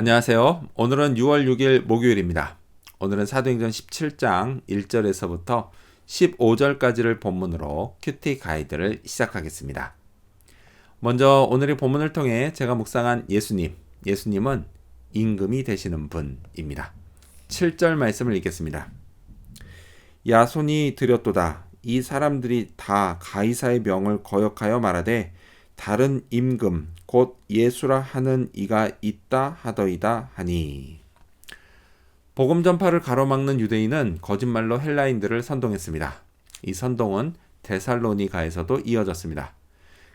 안녕하세요. 오늘은 6월 6일 목요일입니다. 오늘은 사도행전 17장 1절에서부터 15절까지를 본문으로 큐티 가이드를 시작하겠습니다. 먼저 오늘의 본문을 통해 제가 묵상한 예수님, 예수님은 임금이 되시는 분입니다. 7절 말씀을 읽겠습니다. 야손이 드렸도다. 이 사람들이 다 가이사의 명을 거역하여 말하되 다른 임금 곧 예수라 하는 이가 있다 하더이다 하니 복음 전파를 가로막는 유대인은 거짓말로 헬라인들을 선동했습니다. 이 선동은 데살로니가에서도 이어졌습니다.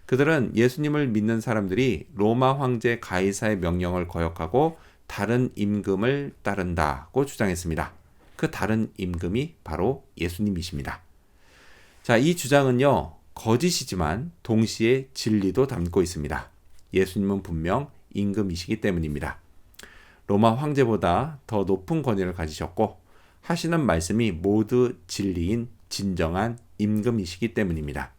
그들은 예수님을 믿는 사람들이 로마 황제 가이사의 명령을 거역하고 다른 임금을 따른다고 주장했습니다. 그 다른 임금이 바로 예수님이십니다. 자, 이 주장은요, 거짓이지만 동시에 진리도 담고 있습니다. 예수님은 분명 임금이시기 때문입니다. 로마 황제보다 더 높은 권위를 가지셨고 하시는 말씀이 모두 진리인 진정한 임금이시기 때문입니다.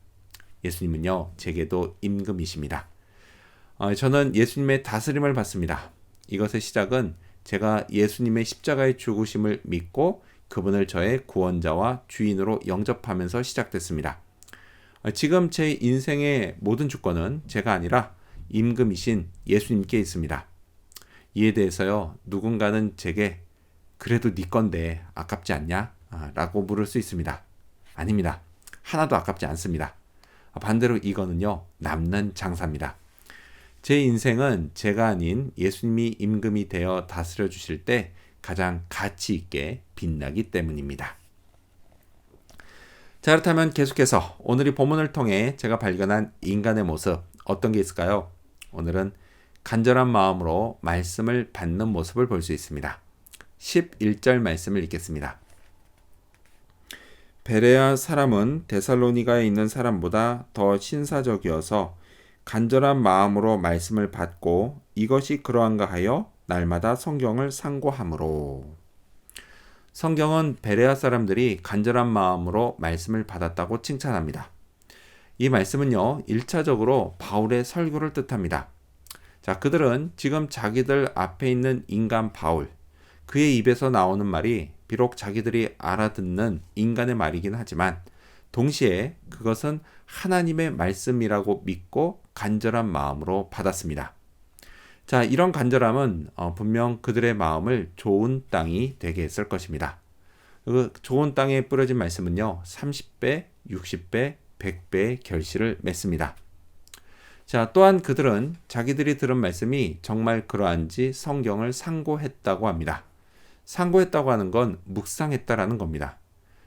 예수님은요, 제게도 임금이십니다. 어, 저는 예수님의 다스림을 받습니다. 이것의 시작은 제가 예수님의 십자가의 죽으심을 믿고 그분을 저의 구원자와 주인으로 영접하면서 시작됐습니다. 어, 지금 제 인생의 모든 주권은 제가 아니라 임금이신 예수님께 있습니다. 이에 대해서요, 누군가는 제게 그래도 네 건데 아깝지 않냐? 아, 라고 물을 수 있습니다. 아닙니다. 하나도 아깝지 않습니다. 반대로 이거는요, 남는 장사입니다. 제 인생은 제가 아닌 예수님이 임금이 되어 다스려 주실 때 가장 가치 있게 빛나기 때문입니다. 자, 그렇다면 계속해서 오늘 이 본문을 통해 제가 발견한 인간의 모습 어떤 게 있을까요? 오늘은 간절한 마음으로 말씀을 받는 모습을 볼 수 있습니다. 11절 말씀을 읽겠습니다. 베레아 사람은 데살로니가에 있는 사람보다 더 신사적이어서 간절한 마음으로 말씀을 받고 이것이 그러한가 하여 날마다 성경을 상고함으로 성경은 베레아 사람들이 간절한 마음으로 말씀을 받았다고 칭찬합니다. 이 말씀은요, 1차적으로 바울의 설교를 뜻합니다. 자, 그들은 지금 자기들 앞에 있는 인간 바울, 그의 입에서 나오는 말이 비록 자기들이 알아듣는 인간의 말이긴 하지만 동시에 그것은 하나님의 말씀이라고 믿고 간절한 마음으로 받았습니다. 자, 이런 간절함은 어, 분명 그들의 마음을 좋은 땅이 되게 했을 것입니다. 그 좋은 땅에 뿌려진 말씀은요, 30배, 60배, 100배의 결실을 맺습니다. 자, 또한 그들은 자기들이 들은 말씀이 정말 그러한지 성경을 상고했다고 합니다. 상고했다고 하는 건 묵상했다라는 겁니다.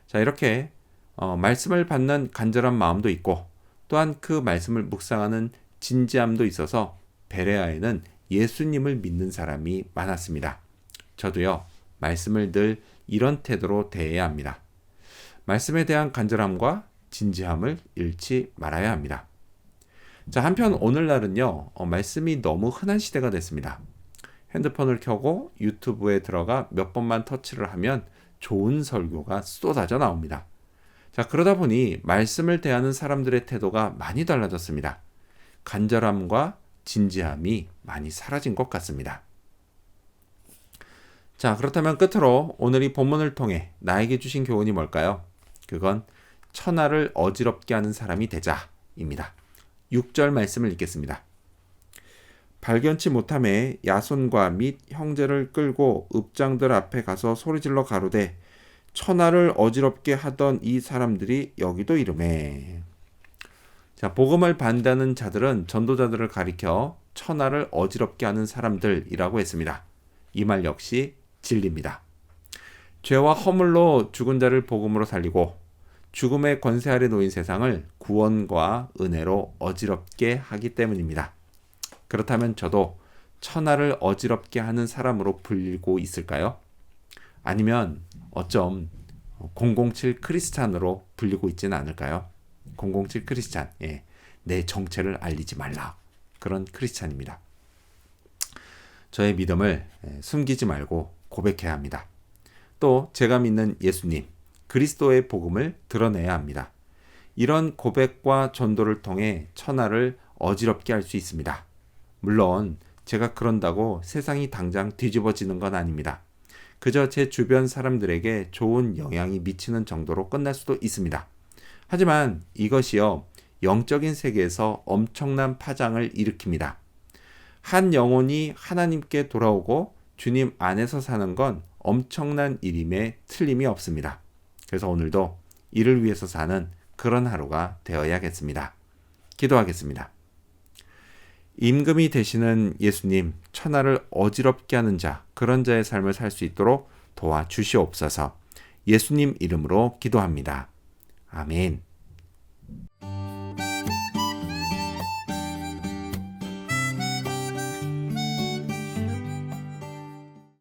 자, 이렇게 어, 말씀을 받는 간절한 마음도 있고 또한 그 말씀을 묵상하는 진지함도 있어서 베레아에는 예수님을 믿는 사람이 많았습니다. 저도요, 말씀을 늘 이런 태도로 대해야 합니다. 말씀에 대한 간절함과 진지함을 잃지 말아야 합니다. 자, 한편 오늘날은요, 어, 말씀이 너무 흔한 시대가 됐습니다. 핸드폰을 켜고 유튜브에 들어가 몇 번만 터치를 하면 좋은 설교가 쏟아져 나옵니다. 자, 그러다 보니 말씀을 대하는 사람들의 태도가 많이 달라졌습니다. 간절함과 진지함이 많이 사라진 것 같습니다. 자, 그렇다면 끝으로 오늘 이 본문을 통해 나에게 주신 교훈이 뭘까요? 그건 천하를 어지럽게 하는 사람이 되자입니다. 6절 말씀을 읽겠습니다. 발견치 못함에 야손과 및 형제를 끌고 읍장들 앞에 가서 소리질러 가로되 천하를 어지럽게 하던 이 사람들이 여기도 이름에 자 복음을 반다는 자들은 전도자들을 가리켜 천하를 어지럽게 하는 사람들이라고 했습니다. 이 말 역시 진리입니다. 죄와 허물로 죽은 자를 복음으로 살리고 죽음의 권세 아래 놓인 세상을 구원과 은혜로 어지럽게 하기 때문입니다. 그렇다면 저도 천하를 어지럽게 하는 사람으로 불리고 있을까요? 아니면 어쩜 007 크리스찬으로 불리고 있지는 않을까요? 007 크리스찬, 예, 내 정체를 알리지 말라. 그런 크리스찬입니다. 저의 믿음을 예, 숨기지 말고 고백해야 합니다. 또 제가 믿는 예수님, 그리스도의 복음을 드러내야 합니다. 이런 고백과 전도를 통해 천하를 어지럽게 할 수 있습니다. 물론 제가 그런다고 세상이 당장 뒤집어지는 건 아닙니다. 그저 제 주변 사람들에게 좋은 영향이 미치는 정도로 끝날 수도 있습니다. 하지만 이것이요, 영적인 세계에서 엄청난 파장을 일으킵니다. 한 영혼이 하나님께 돌아오고 주님 안에서 사는 건 엄청난 일임에 틀림이 없습니다. 그래서 오늘도 이를 위해서 사는 그런 하루가 되어야겠습니다. 기도하겠습니다. 임금이 되시는 예수님, 천하를 어지럽게 하는 자, 그런 자의 삶을 살 수 있도록 도와주시옵소서. 예수님 이름으로 기도합니다. 아멘.